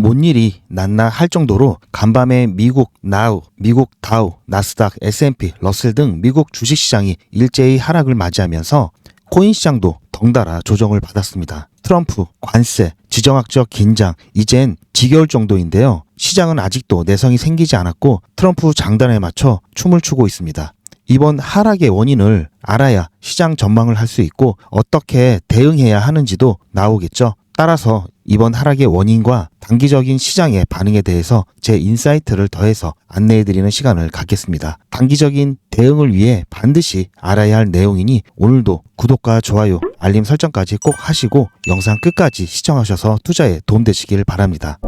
뭔 일이 났나 할 정도로 간밤에 미국 나우, 미국 다우, 나스닥, S&P, 러셀 등 미국 주식시장이 일제히 하락을 맞이하면서 코인 시장도 덩달아 조정을 받았습니다. 트럼프, 관세, 지정학적 긴장, 이젠 지겨울 정도인데요. 시장은 아직도 내성이 생기지 않았고 트럼프 장단에 맞춰 춤을 추고 있습니다. 이번 하락의 원인을 알아야 시장 전망을 할 수 있고 어떻게 대응해야 하는지도 나오겠죠. 따라서 이번 하락의 원인과 단기적인 시장의 반응에 대해서 제 인사이트를 더해서 안내해 드리는 시간을 갖겠습니다. 단기적인 대응을 위해 반드시 알아야 할 내용이니 오늘도 구독과 좋아요, 알림 설정까지 꼭 하시고 영상 끝까지 시청하셔서 투자에 도움되시길 바랍니다.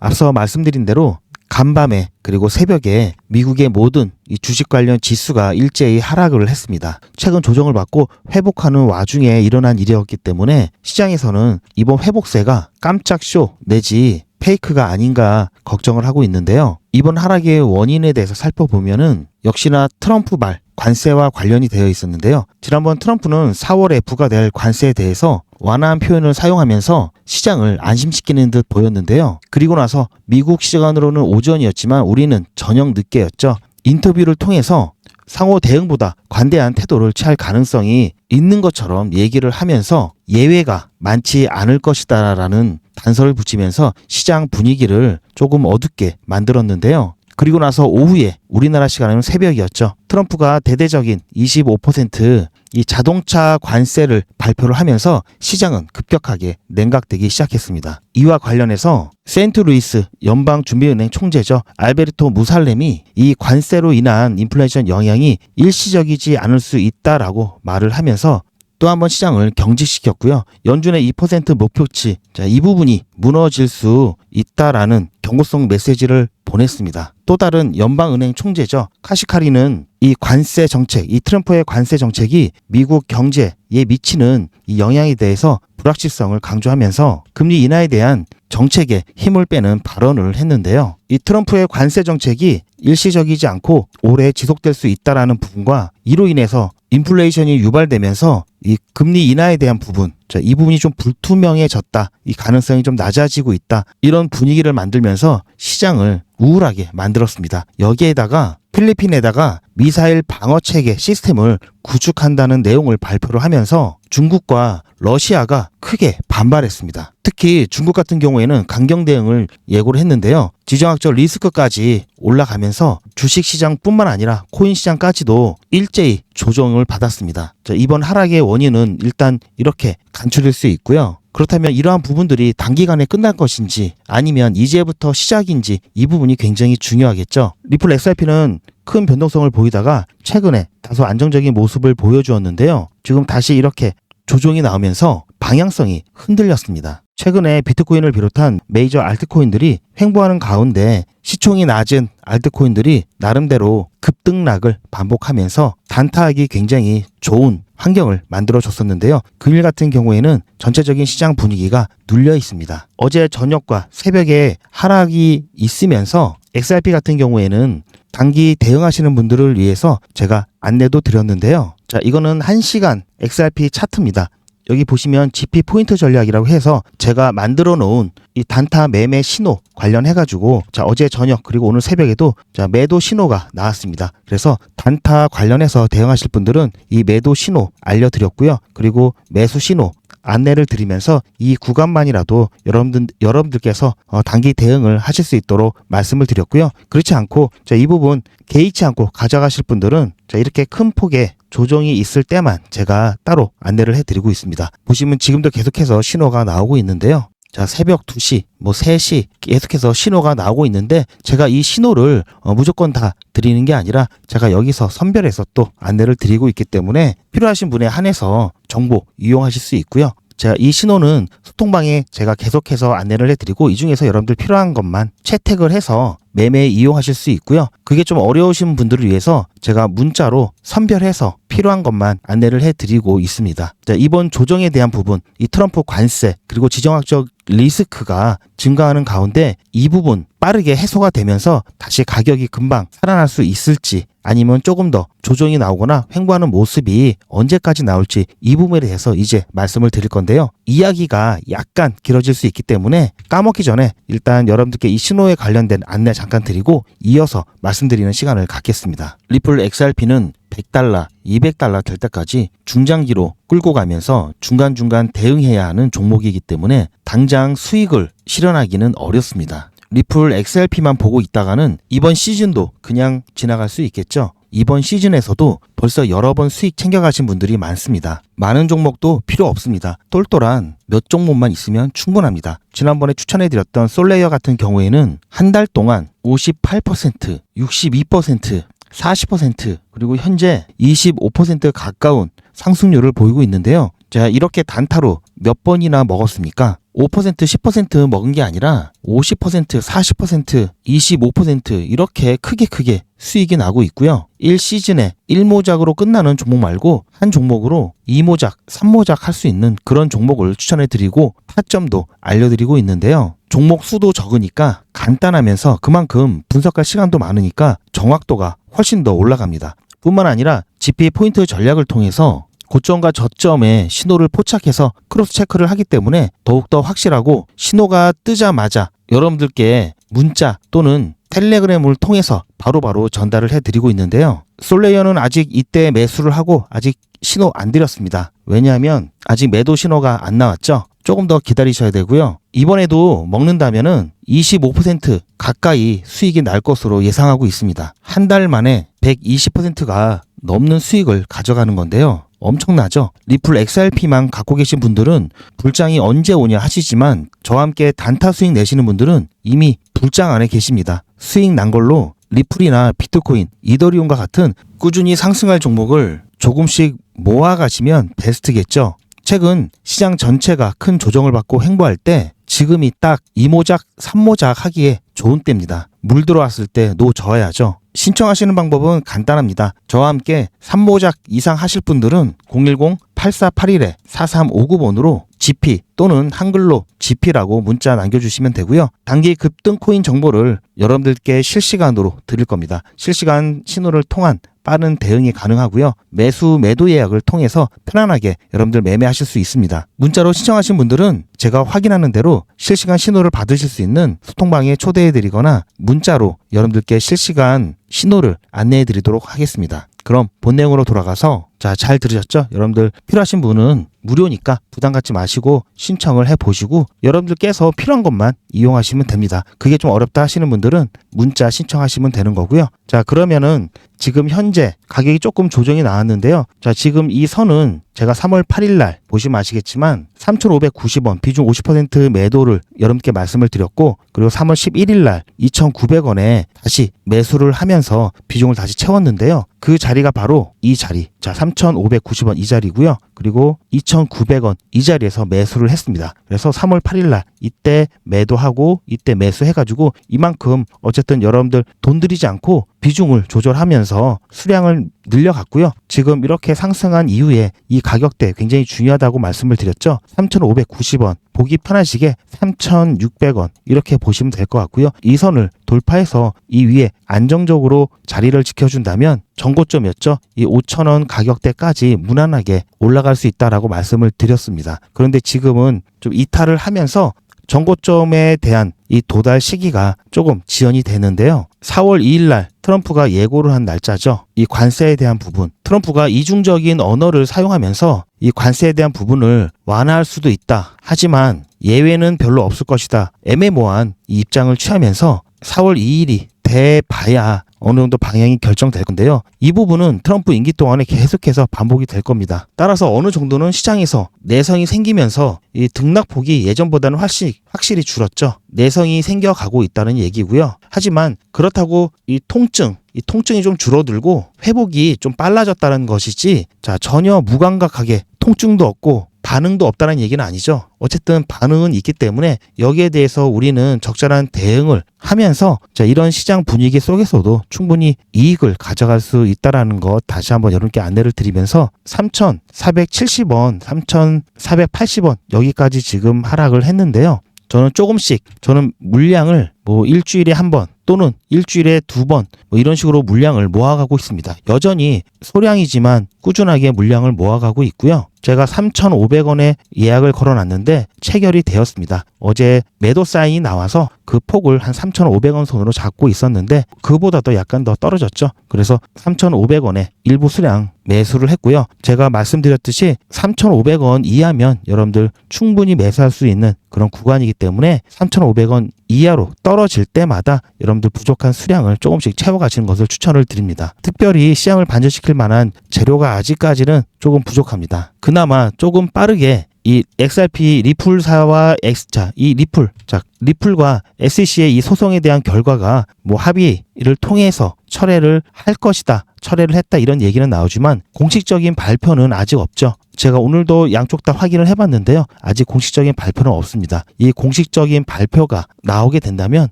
앞서 말씀드린 대로 간밤에 그리고 새벽에 미국의 모든 이 주식 관련 지수가 일제히 하락을 했습니다. 최근 조정을 받고 회복하는 와중에 일어난 일이었기 때문에 시장에서는 이번 회복세가 깜짝 쇼 내지 페이크가 아닌가 걱정을 하고 있는데요. 이번 하락의 원인에 대해서 살펴보면은 역시나 트럼프 말 관세와 관련이 되어 있었는데요. 지난번 트럼프는 4월에 부과될 관세에 대해서 완화한 표현을 사용하면서 시장을 안심시키는 듯 보였는데요. 그리고 나서 미국 시간으로는 오전이었지만 우리는 저녁 늦게였죠. 인터뷰를 통해서 상호 대응보다 관대한 태도를 취할 가능성이 있는 것처럼 얘기를 하면서 예외가 많지 않을 것이다라는 단서를 붙이면서 시장 분위기를 조금 어둡게 만들었는데요. 그리고 나서 오후에 우리나라 시간에는 새벽이었죠. 트럼프가 대대적인 25% 이 자동차 관세를 발표를 하면서 시장은 급격하게 냉각되기 시작했습니다. 이와 관련해서 세인트루이스 연방준비은행 총재죠. 알베르토 무살렘이 이 관세로 인한 인플레이션 영향이 일시적이지 않을 수 있다라고 말을 하면서 또 한 번 시장을 경직시켰고요. 연준의 2% 목표치, 자, 이 부분이 무너질 수 있다라는 경고성 메시지를 보냈습니다. 또 다른 연방은행 총재죠. 카시카리는 이 관세 정책, 이 트럼프의 관세 정책이 미국 경제에 미치는 이 영향에 대해서 불확실성을 강조하면서 금리 인하에 대한 정책에 힘을 빼는 발언을 했는데요. 이 트럼프의 관세 정책이 일시적이지 않고 오래 지속될 수 있다라는 부분과 이로 인해서 인플레이션이 유발되면서 이 금리 인하에 대한 부분, 자, 이 부분이 좀 불투명해졌다. 이 가능성이 좀 낮아지고 있다. 이런 분위기를 만들면서 시장을 우울하게 만들었습니다. 여기에다가 필리핀에다가 미사일 방어 체계 시스템을 구축한다는 내용을 발표를 하면서 중국과 러시아가 크게 반발했습니다. 특히 중국 같은 경우에는 강경 대응을 예고를 했는데요. 지정학적 리스크까지 올라가면서 주식 시장뿐만 아니라 코인 시장까지도 일제히 조정을 받았습니다. 자, 이번 하락의 원인은 일단 이렇게 간추릴 수 있고요. 그렇다면 이러한 부분들이 단기간에 끝날 것인지 아니면 이제부터 시작인지 이 부분이 굉장히 중요하겠죠. 리플 XRP는 큰 변동성을 보이다가 최근에 다소 안정적인 모습을 보여주었는데요. 지금 다시 이렇게 조정이 나오면서 방향성이 흔들렸습니다. 최근에 비트코인을 비롯한 메이저 알트코인들이 횡보하는 가운데 시총이 낮은 알트코인들이 나름대로 급등락을 반복하면서 단타하기 굉장히 좋은 환경을 만들어 줬었는데요. 금일 같은 경우에는 전체적인 시장 분위기가 눌려 있습니다. 어제 저녁과 새벽에 하락이 있으면서 XRP 같은 경우에는 단기 대응하시는 분들을 위해서 제가 안내도 드렸는데요. 자, 이거는 1시간 XRP 차트입니다. 여기 보시면 GP 포인트 전략이라고 해서 제가 만들어 놓은 이 단타 매매 신호 관련해 가지고 자 어제 저녁 그리고 오늘 새벽에도 자 매도 신호가 나왔습니다. 그래서 단타 관련해서 대응하실 분들은 이 매도 신호 알려드렸고요. 그리고 매수 신호 안내를 드리면서 이 구간만이라도 여러분들 여러분들께서 어, 단기 대응을 하실 수 있도록 말씀을 드렸고요. 그렇지 않고 자, 이 부분 개의치 않고 가져가실 분들은 자, 이렇게 큰 폭의 조정이 있을 때만 제가 따로 안내를 해드리고 있습니다. 보시면 지금도 계속해서 신호가 나오고 있는데요. 자, 새벽 2시, 뭐 3시 계속해서 신호가 나오고 있는데 제가 이 신호를 어, 무조건 다 드리는 게 아니라 제가 여기서 선별해서 또 안내를 드리고 있기 때문에 필요하신 분에 한해서 정보 이용하실 수 있고요. 제가 이 신호는 소통방에 제가 계속해서 안내를 해드리고 이 중에서 여러분들 필요한 것만 채택을 해서 매매에 이용하실 수 있고요. 그게 좀 어려우신 분들을 위해서 제가 문자로 선별해서 필요한 것만 안내를 해드리고 있습니다. 자, 이번 조정에 대한 부분, 이 트럼프 관세 그리고 지정학적 리스크가 증가하는 가운데 이 부분 빠르게 해소가 되면서 다시 가격이 금방 살아날 수 있을지 아니면 조금 더 조정이 나오거나 횡보하는 모습이 언제까지 나올지 이 부분에 대해서 이제 말씀을 드릴 건데요. 이야기가 약간 길어질 수 있기 때문에 까먹기 전에 일단 여러분들께 이 신호에 관련된 안내 잠깐 드리고 이어서 말씀드리는 시간을 갖겠습니다. 리플 XRP는 100달러, 200달러 될 때까지 중장기로 끌고 가면서 중간중간 대응해야 하는 종목이기 때문에 당장 수익을 실현하기는 어렵습니다. 리플 XRP만 보고 있다가는 이번 시즌도 그냥 지나갈 수 있겠죠. 이번 시즌에서도 벌써 여러 번 수익 챙겨가신 분들이 많습니다. 많은 종목도 필요 없습니다. 똘똘한 몇 종목만 있으면 충분합니다. 지난번에 추천해드렸던 솔레이어 같은 경우에는 한 달 동안 58%, 62%, 40% 그리고 현재 25% 가까운 상승률을 보이고 있는데요. 자, 이렇게 단타로 몇 번이나 먹었습니까? 5% 10% 먹은 게 아니라 50% 40% 25% 이렇게 크게 크게 수익이 나고 있고요. 1시즌에 1모작으로 끝나는 종목 말고 한 종목으로 2모작, 3모작 할 수 있는 그런 종목을 추천해 드리고 타점도 알려드리고 있는데요. 종목 수도 적으니까 간단하면서 그만큼 분석할 시간도 많으니까 정확도가 훨씬 더 올라갑니다. 뿐만 아니라 GP 포인트 전략을 통해서 고점과 저점의 신호를 포착해서 크로스 체크를 하기 때문에 더욱더 확실하고 신호가 뜨자마자 여러분들께 문자 또는 텔레그램을 통해서 바로 바로 전달을 해드리고 있는데요. 솔레이어는 아직 이때 매수를 하고 아직 신호 안 드렸습니다. 왜냐하면 아직 매도 신호가 안 나왔죠. 조금 더 기다리셔야 되고요. 이번에도 먹는다면은 25% 가까이 수익이 날 것으로 예상하고 있습니다. 한 달 만에 120%가 넘는 수익을 가져가는 건데요. 엄청나죠? 리플 XRP만 갖고 계신 분들은 불장이 언제 오냐 하시지만 저와 함께 단타 수익 내시는 분들은 이미 불장 안에 계십니다. 수익 난 걸로 리플이나 비트코인, 이더리움과 같은 꾸준히 상승할 종목을 조금씩 모아가시면 베스트겠죠. 최근 시장 전체가 큰 조정을 받고 횡보할 때 지금이 딱 2모작, 3모작 하기에 좋은 때입니다. 물 들어왔을 때 놓져야죠. 신청하시는 방법은 간단합니다. 저와 함께 3모작 이상 하실 분들은 010-8481-4359번으로 GP 또는 한글로 GP라고 문자 남겨주시면 되고요. 단기 급등 코인 정보를 여러분들께 실시간으로 드릴 겁니다. 실시간 신호를 통한 빠른 대응이 가능하고요. 매수 매도 예약을 통해서 편안하게 여러분들 매매하실 수 있습니다. 문자로 신청하신 분들은 제가 확인하는 대로 실시간 신호를 받으실 수 있는 소통방에 초대해 드리거나 문자로 여러분들께 실시간 신호를 안내해 드리도록 하겠습니다. 그럼 본 내용으로 돌아가서 자, 잘 들으셨죠? 여러분들 필요하신 분은 무료니까 부담 갖지 마시고 신청을 해 보시고 여러분들께서 필요한 것만 이용하시면 됩니다. 그게 좀 어렵다 하시는 분들은 문자 신청하시면 되는 거고요. 자, 그러면은 지금 현재 가격이 조금 조정이 나왔는데요. 자, 지금 이 선은 제가 3월 8일 날 보시면 아시겠지만 3,590원 비중 50% 매도를 여러분께 말씀을 드렸고 그리고 3월 11일 날 2,900원에 다시 매수를 하면서 비중을 다시 채웠는데요. 그 자리가 바로 이 자리. 자, 3,590원 이 자리고요. 그리고 2,900원 이 자리에서 매수를 했습니다. 그래서 3월 8일 날 이때 매도하고 이때 매수해 가지고 이만큼 어쨌든 여러분들 돈 들이지 않고 비중을 조절하면서 수량을 늘려갔고요. 지금 이렇게 상승한 이후에 이 가격대 굉장히 중요하다고 말씀을 드렸죠. 3,590원 보기 편하시게 3,600원 이렇게 보시면 될 것 같고요. 이 선을 돌파해서 이 위에 안정적으로 자리를 지켜준다면 정고점이었죠. 이 5,000원 가격대까지 무난하게 올라갈 수 있다라고 말씀을 드렸습니다. 그런데 지금은 좀 이탈을 하면서 정고점에 대한 이 도달 시기가 조금 지연이 되는데요. 4월 2일 날 트럼프가 예고를 한 날짜죠. 이 관세에 대한 부분. 트럼프가 이중적인 언어를 사용하면서 이 관세에 대한 부분을 완화할 수도 있다. 하지만 예외는 별로 없을 것이다. 애매모호한 이 입장을 취하면서 4월 2일이 돼 봐야 어느 정도 방향이 결정될 건데요. 이 부분은 트럼프 임기 동안에 계속해서 반복이 될 겁니다. 따라서 어느 정도는 시장에서 내성이 생기면서 이 등락폭이 예전보다는 훨씬 확실히 줄었죠. 내성이 생겨가고 있다는 얘기고요. 하지만 그렇다고 이 통증, 이 통증이 좀 줄어들고 회복이 좀 빨라졌다는 것이지 자 전혀 무감각하게 통증도 없고 반응도 없다는 얘기는 아니죠. 어쨌든 반응은 있기 때문에 여기에 대해서 우리는 적절한 대응을 하면서 자 이런 시장 분위기 속에서도 충분히 이익을 가져갈 수 있다라는 것 다시 한번 여러분께 안내를 드리면서 3,470원, 3,480원 여기까지 지금 하락을 했는데요. 저는 조금씩 저는 물량을 뭐 일주일에 한 번 또는 일주일에 두 번 뭐 이런 식으로 물량을 모아가고 있습니다. 여전히 소량이지만 꾸준하게 물량을 모아가고 있고요. 제가 3,500원에 예약을 걸어놨는데 체결이 되었습니다. 어제 매도 사인이 나와서 그 폭을 한 3,500원 선으로 잡고 있었는데 그보다도 약간 더 떨어졌죠. 그래서 3,500원에 일부 수량 매수를 했고요. 제가 말씀드렸듯이 3,500원 이하면 여러분들 충분히 매수할 수 있는 그런 구간이기 때문에 3,500원 이하로 떨어질 때마다 여러분들 부족한 수량을 조금씩 채워가시는 것을 추천을 드립니다. 특별히 시장을 반전시킬 만한 재료가 아직까지는 조금 부족합니다. 그나마 조금 빠르게 이 XRP 리플사와 X자 이 리플 자 리플과 SEC의 이 소송에 대한 결과가 뭐 합의를 통해서 철회를 할 것이다 철회를 했다 이런 얘기는 나오지만 공식적인 발표는 아직 없죠. 제가 오늘도 양쪽 다 확인을 해봤는데요. 아직 공식적인 발표는 없습니다. 이 공식적인 발표가 나오게 된다면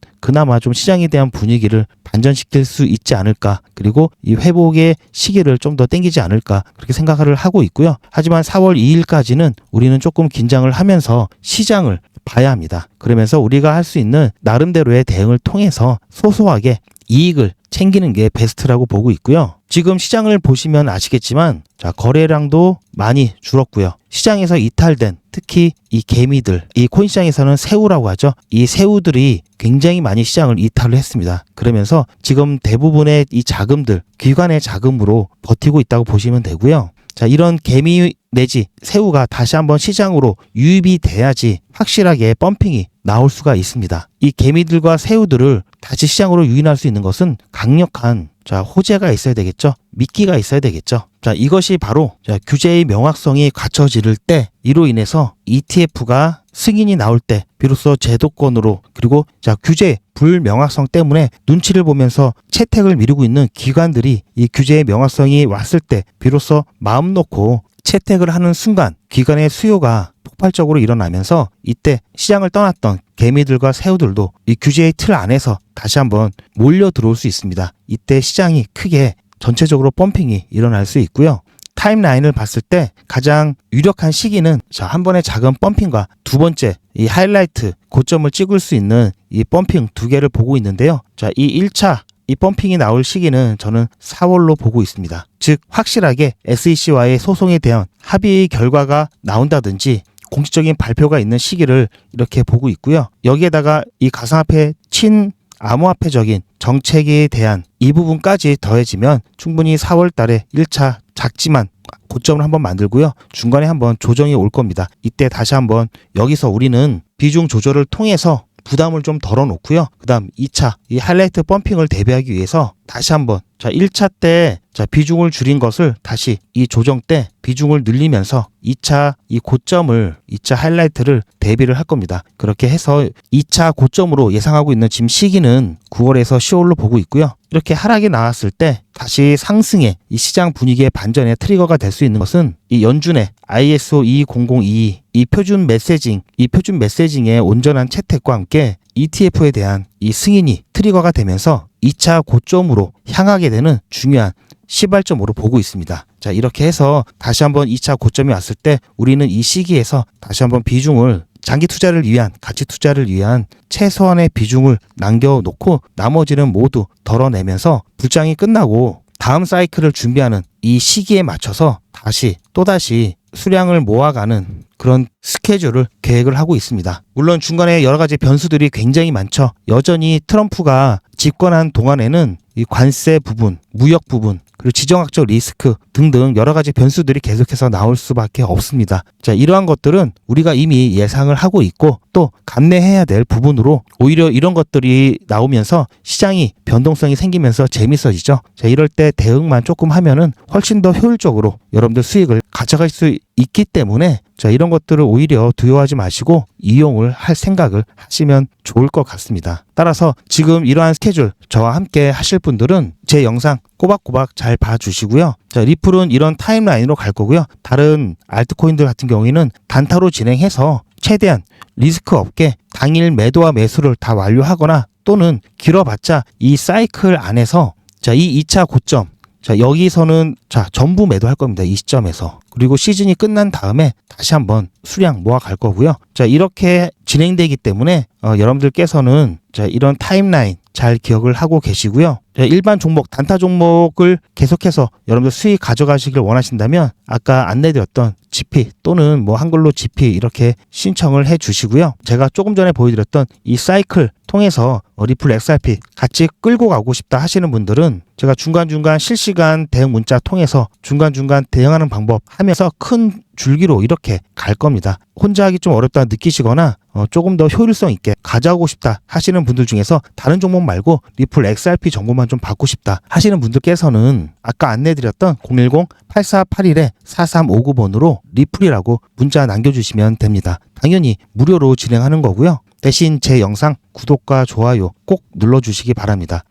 그나마 좀 시장에 대한 분위기를 반전시킬 수 있지 않을까. 그리고 이 회복의 시기를 좀 더 땡기지 않을까. 그렇게 생각을 하고 있고요. 하지만 4월 2일까지는 우리는 조금 긴장을 하면서 시장을 봐야 합니다. 그러면서 우리가 할 수 있는 나름대로의 대응을 통해서 소소하게 이익을 챙기는 게 베스트라고 보고 있고요. 지금 시장을 보시면 아시겠지만 자 거래량도 많이 줄었고요. 시장에서 이탈된 특히 이 개미들 이 코인 시장에서는 새우라고 하죠. 이 새우들이 굉장히 많이 시장을 이탈을 했습니다. 그러면서 지금 대부분의 이 자금들 기관의 자금으로 버티고 있다고 보시면 되고요. 자, 이런 개미 내지 새우가 다시 한번 시장으로 유입이 돼야지 확실하게 펌핑이 나올 수가 있습니다. 이 개미들과 새우들을 다시 시장으로 유인할 수 있는 것은 강력한 자, 호재가 있어야 되겠죠. 미끼가 있어야 되겠죠. 자, 이것이 바로 자, 규제의 명확성이 갖춰질 때 이로 인해서 ETF가 승인이 나올 때 비로소 제도권으로 그리고 자, 규제 불명확성 때문에 눈치를 보면서 채택을 미루고 있는 기관들이 이 규제의 명확성이 왔을 때 비로소 마음 놓고 채택을 하는 순간 기관의 수요가 폭발적으로 일어나면서 이때 시장을 떠났던 개미들과 새우들도 이 규제의 틀 안에서 다시 한번 몰려 들어올 수 있습니다. 이때 시장이 크게 전체적으로 펌핑이 일어날 수 있고요. 타임라인을 봤을 때 가장 유력한 시기는 자, 한 번의 작은 펌핑과 두 번째 이 하이라이트 고점을 찍을 수 있는 이 펌핑 두 개를 보고 있는데요. 자, 이 1차 이 펌핑이 나올 시기는 저는 4월로 보고 있습니다. 즉 확실하게 SEC와의 소송에 대한 합의 결과가 나온다든지 공식적인 발표가 있는 시기를 이렇게 보고 있고요. 여기에다가 이 가상화폐 친 암호화폐적인 정책에 대한 이 부분까지 더해지면 충분히 4월 달에 1차 작지만 고점을 한번 만들고요. 중간에 한번 조정이 올 겁니다. 이때 다시 한번 여기서 우리는 비중 조절을 통해서 부담을 좀 덜어놓고요. 그 다음 2차, 이 하이라이트 펌핑을 대비하기 위해서 다시 한번, 자, 1차 때, 자, 비중을 줄인 것을 다시 이 조정 때 비중을 늘리면서 2차 이 고점을, 2차 하이라이트를 대비를 할 겁니다. 그렇게 해서 2차 고점으로 예상하고 있는 지금 시기는 9월에서 10월로 보고 있고요. 이렇게 하락이 나왔을 때 다시 상승의 이 시장 분위기의 반전의 트리거가 될 수 있는 것은 이 연준의 ISO 20022 이 표준 메시징, 이 표준 메시징의 온전한 채택과 함께 ETF에 대한 이 승인이 트리거가 되면서 2차 고점으로 향하게 되는 중요한 시발점으로 보고 있습니다. 자, 이렇게 해서 다시 한번 2차 고점이 왔을 때 우리는 이 시기에서 다시 한번 비중을 장기 투자를 위한 가치 투자를 위한 최소한의 비중을 남겨놓고 나머지는 모두 덜어내면서 불장이 끝나고 다음 사이클을 준비하는 이 시기에 맞춰서 다시 또다시 수량을 모아가는 그런 스케줄을 계획을 하고 있습니다. 물론 중간에 여러 가지 변수들이 굉장히 많죠. 여전히 트럼프가 집권한 동안에는 이 관세 부분, 무역 부분, 그리고 지정학적 리스크 등등 여러 가지 변수들이 계속해서 나올 수밖에 없습니다. 자, 이러한 것들은 우리가 이미 예상을 하고 있고 또 감내해야 될 부분으로 오히려 이런 것들이 나오면서 시장이 변동성이 생기면서 재밌어지죠. 자, 이럴 때 대응만 조금 하면은 훨씬 더 효율적으로 여러분들 수익을 가져갈 수 있기 때문에 자, 이런 것들을 오히려 두려워하지 마시고 이용을 할 생각을 하시면 좋을 것 같습니다. 따라서 지금 이러한 스케줄 저와 함께 하실 분들은 제 영상 꼬박꼬박 잘 봐주시고요. 자, 리플은 이런 타임라인으로 갈 거고요. 다른 알트코인들 같은 경우에는 단타로 진행해서 최대한 리스크 없게 당일 매도와 매수를 다 완료하거나 또는 길어봤자 이 사이클 안에서 자, 이 2차 고점 자, 여기서는 자, 전부 매도할 겁니다. 이 시점에서. 그리고 시즌이 끝난 다음에 다시 한번 수량 모아 갈 거고요. 자, 이렇게 진행되기 때문에 어, 여러분들께서는 자, 이런 타임라인 잘 기억을 하고 계시고요. 자, 일반 종목, 단타 종목을 계속해서 여러분들 수익 가져가시길 원하신다면 아까 안내드렸던 GP 또는 뭐 한글로 GP 이렇게 신청을 해 주시고요. 제가 조금 전에 보여드렸던 이 사이클 통해서 어, 리플 XRP 같이 끌고 가고 싶다 하시는 분들은 제가 중간중간 실시간 대응 문자 통해서 중간중간 대응하는 방법 하면서 큰 줄기로 이렇게 갈 겁니다. 혼자 하기 좀 어렵다 느끼시거나 어, 조금 더 효율성 있게 가져가고 싶다 하시는 분들 중에서 다른 종목 말고 리플 XRP 정보만 좀 받고 싶다 하시는 분들께서는 아까 안내드렸던 010-8481-4359번으로 리플이라고 문자 남겨주시면 됩니다. 당연히 무료로 진행하는 거고요. 대신 제 영상 구독과 좋아요 꼭 눌러주시기 바랍니다.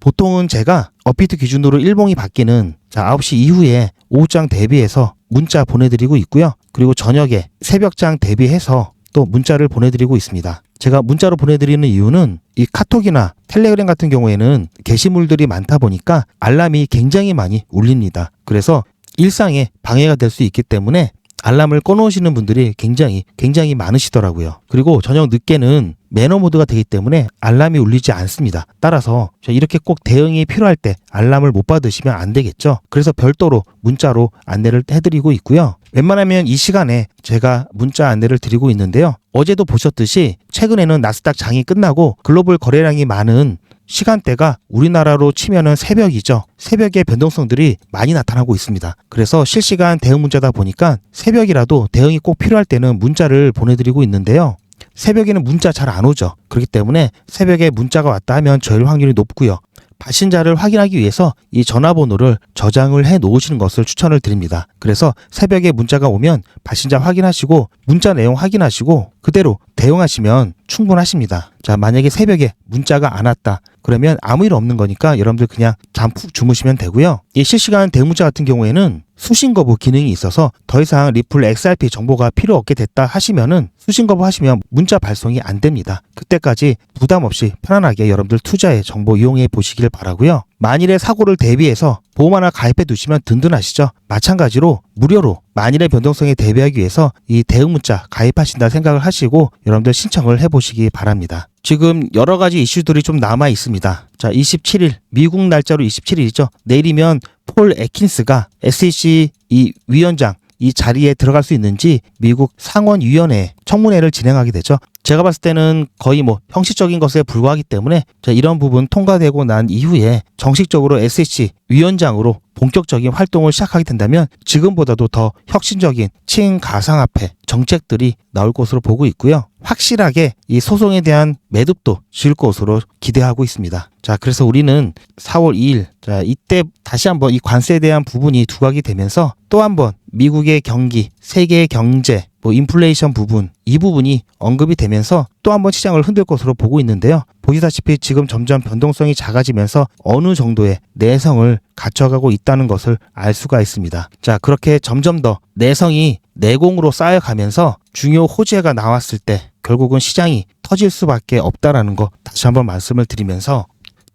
보통은 제가 업비트 기준으로 일봉이 바뀌는 자 9시 이후에 오후장 대비해서 문자 보내드리고 있고요. 그리고 저녁에 새벽장 대비해서 또 문자를 보내드리고 있습니다. 제가 문자로 보내드리는 이유는 이 카톡이나 텔레그램 같은 경우에는 게시물들이 많다 보니까 알람이 굉장히 많이 울립니다. 그래서 일상에 방해가 될 수 있기 때문에 알람을 꺼놓으시는 분들이 굉장히 굉장히 많으시더라고요. 그리고 저녁 늦게는 매너 모드가 되기 때문에 알람이 울리지 않습니다. 따라서 이렇게 꼭 대응이 필요할 때 알람을 못 받으시면 안 되겠죠. 그래서 별도로 문자로 안내를 해드리고 있고요. 웬만하면 이 시간에 제가 문자 안내를 드리고 있는데요. 어제도 보셨듯이 최근에는 나스닥 장이 끝나고 글로벌 거래량이 많은 시간대가 우리나라로 치면은 새벽이죠. 새벽에 변동성들이 많이 나타나고 있습니다. 그래서 실시간 대응 문자다 보니까 새벽이라도 대응이 꼭 필요할 때는 문자를 보내드리고 있는데요. 새벽에는 문자 잘 안 오죠. 그렇기 때문에 새벽에 문자가 왔다 하면 저일 확률이 높고요. 발신자를 확인하기 위해서 이 전화번호를 저장을 해 놓으시는 것을 추천을 드립니다. 그래서 새벽에 문자가 오면 발신자 확인하시고 문자 내용 확인하시고 그대로 대응하시면 충분하십니다. 자, 만약에 새벽에 문자가 안 왔다. 그러면 아무 일 없는 거니까 여러분들 그냥 잠 푹 주무시면 되고요. 이 실시간 대응 문자 같은 경우에는 수신 거부 기능이 있어서 더 이상 리플 XRP 정보가 필요 없게 됐다 하시면은 수신 거부 하시면 문자 발송이 안 됩니다. 그때까지 부담 없이 편안하게 여러분들 투자에 정보 이용해 보시길 바라고요. 만일의 사고를 대비해서 보험 하나 가입해 두시면 든든하시죠. 마찬가지로 무료로 만일의 변동성에 대비하기 위해서 이 대응 문자 가입하신다 생각을 하시고 여러분들 신청을 해 보시기 바랍니다. 지금 여러 가지 이슈들이 좀 남아 있습니다. 자, 27일 미국 날짜로 27일이죠. 내일이면 폴 에킨스가 SEC 이 위원장 이 자리에 들어갈 수 있는지 미국 상원위원회 청문회를 진행하게 되죠. 제가 봤을 때는 거의 뭐 형식적인 것에 불과하기 때문에 자, 이런 부분 통과되고 난 이후에 정식적으로 SEC 위원장으로 본격적인 활동을 시작하게 된다면 지금보다도 더 혁신적인 친가상화폐 정책들이 나올 것으로 보고 있고요. 확실하게 이 소송에 대한 매듭도 지을 것으로 기대하고 있습니다. 자, 그래서 우리는 4월 2일, 자, 이때 다시 한번 이 관세에 대한 부분이 두각이 되면서 또 한번 미국의 경기, 세계의 경제, 뭐 인플레이션 부분, 이 부분이 언급이 되면서 또 한번 시장을 흔들 것으로 보고 있는데요. 보시다시피 지금 점점 변동성이 작아지면서 어느 정도의 내성을 갖춰가고 있다는 것을 알 수가 있습니다. 자, 그렇게 점점 더 내성이 내공으로 쌓여가면서 중요 호재가 나왔을 때 결국은 시장이 터질 수밖에 없다라는 거 다시 한번 말씀을 드리면서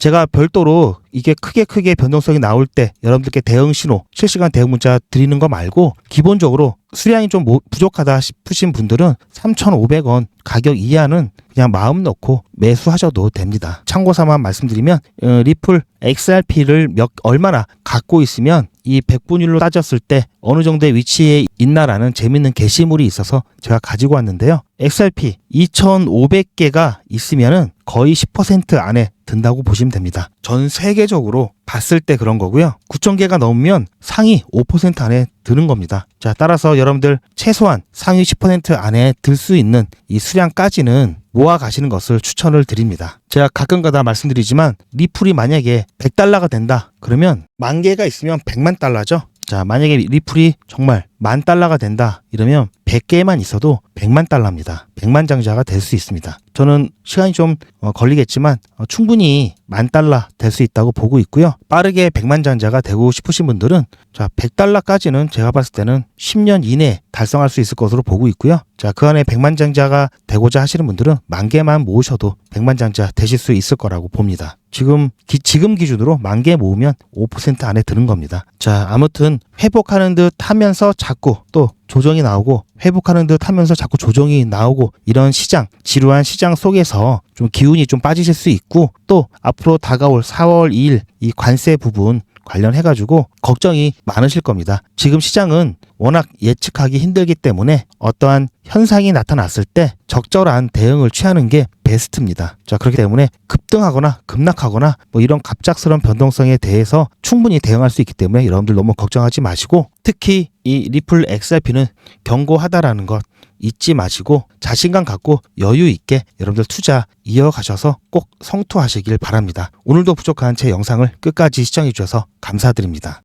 제가 별도로 이게 크게 크게 변동성이 나올 때 여러분들께 대응 신호, 실시간 대응 문자 드리는 거 말고 기본적으로 수량이 좀 모- 부족하다 싶으신 분들은 3,500원 가격 이하는 그냥 마음 놓고 매수하셔도 됩니다. 참고 삼아 말씀드리면 어, 리플 XRP를 몇 얼마나 갖고 있으면 이 백분율로 따졌을 때 어느 정도의 위치에 있나라는 재밌는 게시물이 있어서 제가 가지고 왔는데요. XRP 2,500개가 있으면은 거의 10% 안에 든다고 보시면 됩니다. 전 세계적으로 봤을 때 그런 거고요. 9,000개가 넘으면 상위 5% 안에 드는 겁니다. 자, 따라서 여러분들 최소한 상위 10% 안에 들 수 있는 이 수량까지는 모아 가시는 것을 추천을 드립니다. 제가 가끔가다 말씀드리지만 리플이 만약에 100달러가 된다. 그러면 만 개가 있으면 100만 달러죠. 자, 만약에 리플이 정말 만 달러가 된다. 이러면 100개만 있어도 100만 달러입니다. 100만 장자가 될 수 있습니다. 저는 시간이 좀 어, 걸리겠지만 어, 충분히 만 달러 될 수 있다고 보고 있고요. 빠르게 100만 장자가 되고 싶으신 분들은 자 100달러까지는 제가 봤을 때는 10년 이내에 달성할 수 있을 것으로 보고 있고요. 자 그 안에 100만 장자가 되고자 하시는 분들은 만 개만 모으셔도 100만 장자 되실 수 있을 거라고 봅니다. 지금 기, 지금 기준으로 만 개 모으면 5% 안에 드는 겁니다. 자 아무튼 회복하는 듯 하면서 자꾸 또 조정이 나오고 회복하는 듯 하면서 자꾸 조정이 나오고 이런 시장 지루한 시장 속에서 좀 기운이 좀 빠지실 수 있고 또 앞으로 다가올 4월 2일 이 관세 부분 관련해 가지고 걱정이 많으실 겁니다. 지금 시장은 워낙 예측하기 힘들기 때문에 어떠한 현상이 나타났을 때 적절한 대응을 취하는 게 베스트입니다. 자, 그렇기 때문에 급등하거나 급락하거나 뭐 이런 갑작스러운 변동성에 대해서 충분히 대응할 수 있기 때문에 여러분들 너무 걱정하지 마시고 특히 이 리플 XRP는 경고하다라는 것 잊지 마시고 자신감 갖고 여유 있게 여러분들 투자 이어가셔서 꼭 성투하시길 바랍니다. 오늘도 부족한 제 영상을 끝까지 시청해 주셔서 감사드립니다.